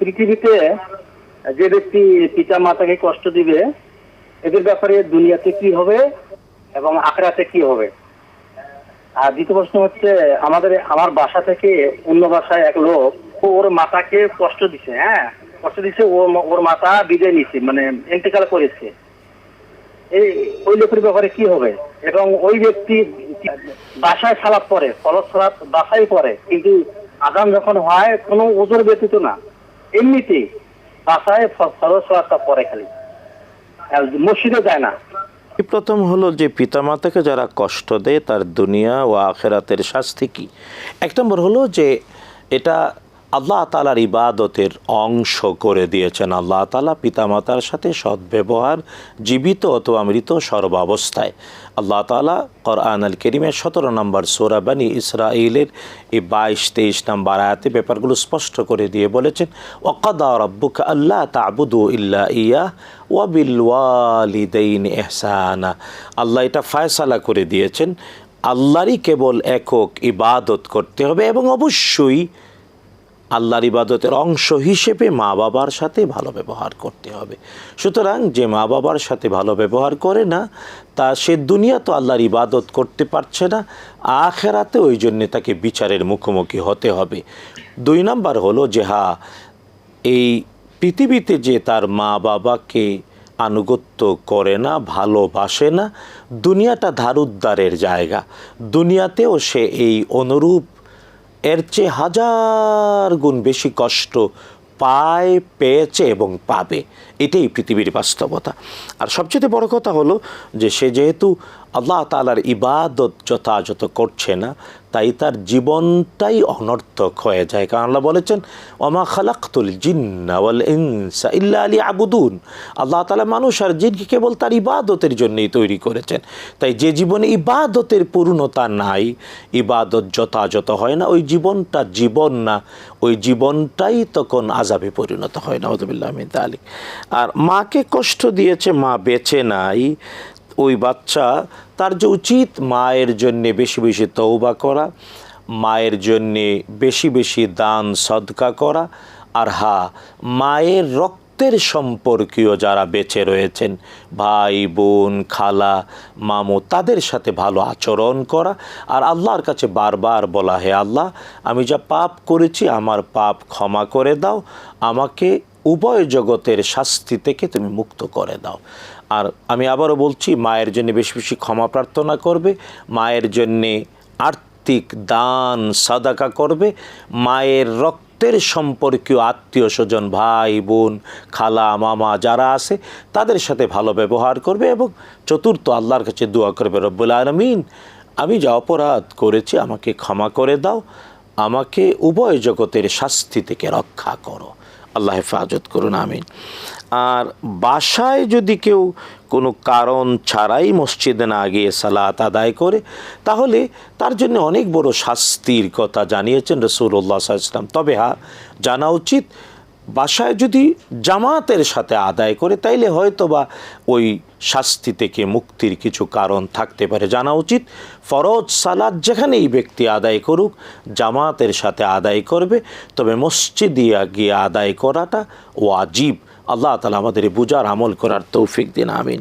পৃথিবীতে যে ব্যক্তি পিতা মাতাকে কষ্ট দিবে, এদের ব্যাপারে দুনিয়াতে কি হবে এবং আখড়াতে কি হবে? আর দ্বিতীয় প্রশ্ন হচ্ছে, আমাদের, আমার বাসা থেকে অন্য বাসায় এক লোক, ওর মাতাকে কষ্ট দিছে হ্যাঁ? কষ্ট দিছে, ও ওর মাতা বিদায় নিছে মানে এন্টিকাল করেছে। এই, ওই লোকের ব্যাপারে কি হবে? এবং ওই ব্যক্তি বাসায় সালাদ পরে ফলত সালাদ বাসায় পরে কিন্তু আদান যখন হয়, কোনো ওজোর ব্যতীত না। এমনিতেই বাসায় সালাদটা পরে খালি। মসজিদে যায় না। প্রথম হলো যে পিতামাতাকে যারা কষ্ট দেয়, তার দুনিয়া ও আখেরাতের শাস্তি কি? এক নম্বর হলো যে এটা আল্লাহ তালার ইবাদতের অংশ করে দিয়েছেন। আল্লাহ তালা পিতামাতার সাথে সদ্ব্যবহার, জীবিত অথবা মৃত সর্বাবস্থায়। আল্লাহ তালা কোরআন আল করিমের সতেরো নম্বর সোরাবানি ইসরায়েলের এই বাইশ, তেইশ নম্বর আয়াতে ব্যাপারগুলো স্পষ্ট করে দিয়ে বলেছেন ওকাদা রব্বুক আল্লাহ তাবুদু ইল্লা ইয়া ওয়াবিল ওয়ালিদাইন এহসানা আল্লাহ এটা ফায়সালা করে দিয়েছেন, আল্লাহরই কেবল একক ইবাদত করতে হবে এবং অবশ্যই আল্লাহর ইবাদতের অংশ হিসেবে মা বাবার সাথে ভালো ব্যবহার করতে হবে। সুতরাং যে মা বাবার সাথে ভালো ব্যবহার করে না, তা সে দুনিয়া তো আল্লাহর ইবাদত করতে পারছে না, আখেরাতে ওই জন্যে তাকে বিচারের মুখোমুখি হতে হবে। দুই নাম্বার হলো যে হা, এই পৃথিবীতে যে তার মা বাবাকে আনুগত্য করে না, ভালোবাসে না, দুনিয়াটা ধারুদ্দারের জায়গা। দুনিয়াতেও সে এই অনুরূপ এর চেয়ে হাজার গুণ বেশি কষ্ট পায়, পেয়েছে এবং পাবে। এটাই পৃথিবীর বাস্তবতা। আর সবচেয়ে বড় কথা হলো যে সে যেহেতু আল্লাহ তালার ইবাদত যথাযথ করছে না, তাই তার জীবনটাই অনর্থক হয়ে যায়। কারণ আল্লাহ বলেছেন, ওমা খালাক্তুল জিন্নাওয়াল ইনসা ইল্লা আলী আবুদুন আল্লাহ তালা মানুষ আর জিনকে কেবল তার ইবাদতের জন্যই তৈরি করেছেন। তাই যে জীবনে ইবাদতের পূর্ণতা নাই, ইবাদত যথাযথ হয় না, ওই জীবনটা জীবন না, ওই জীবনটাই তখন আজাবে পরিণত হয়। না আলী আর মাকে কষ্ট দিয়েছে, মা বেঁচে নাই ওই বাচ্চা, তার যে উচিত মায়ের জন্যে বেশি বেশি তৌবা করা, মায়ের জন্যে বেশি বেশি দান, সদকা করা, আর হা মায়ের রক্তের সম্পর্কীয় যারা বেঁচে রয়েছেন, ভাই, বোন, খালা, মামু, তাদের সাথে ভালো আচরণ করা। আর আল্লাহর কাছে বারবার বলা, হে আল্লাহ, আমি যা পাপ করেছি, আমার পাপ ক্ষমা করে দাও, আমাকে উভয় জগতের শাস্তি থেকে তুমি মুক্ত করে দাও। আর আমি আবারও বলছি, মায়ের জন্য বেশি বেশি ক্ষমা প্রার্থনা করবে, মায়ের জন্যে আর্থিক দান সাদাকা করবে, মায়ের রক্তের সম্পর্কীয় আত্মীয় স্বজন, ভাই, বোন, খালা, মামা যারা আছে, তাদের সাথে ভালো ব্যবহার করবে এবং চতুর্থ আল্লাহর কাছে দোয়া করবে, রব্বুল আলমিন, আমি যা অপরাধ করেছি আমাকে ক্ষমা করে দাও, আমাকে উভয় জগতের শাস্তি থেকে রক্ষা করো। আল্লাহ হেফাজত করুন, আমিন। আর বাসায় যদি কেউ কোনো কারণ ছাড়াই মসজিদে না গিয়ে সালাত আদায় করে, তাহলে তার জন্য অনেক বড় শাস্তির কথা জানিয়েছেন রসুল্লাহ ইসলাম তবে হ্যাঁ জানা উচিত বাসায় যদি জামাতের সাথে আদায় করে, তাইলে হয়তো বা ওই শাস্তি থেকে মুক্তির কিছু কারণ থাকতে পারে। জানা উচিত, ফরজ সালাদ যেখানেই ব্যক্তি আদায় করুক, জামাতের সাথে আদায় করবে। তবে মসজিদে গিয়ে আদায় করাটা ও আজীব আল্লাহ তালা আমাদের বুজার আমল করার তৌফিক দিন, আমিন।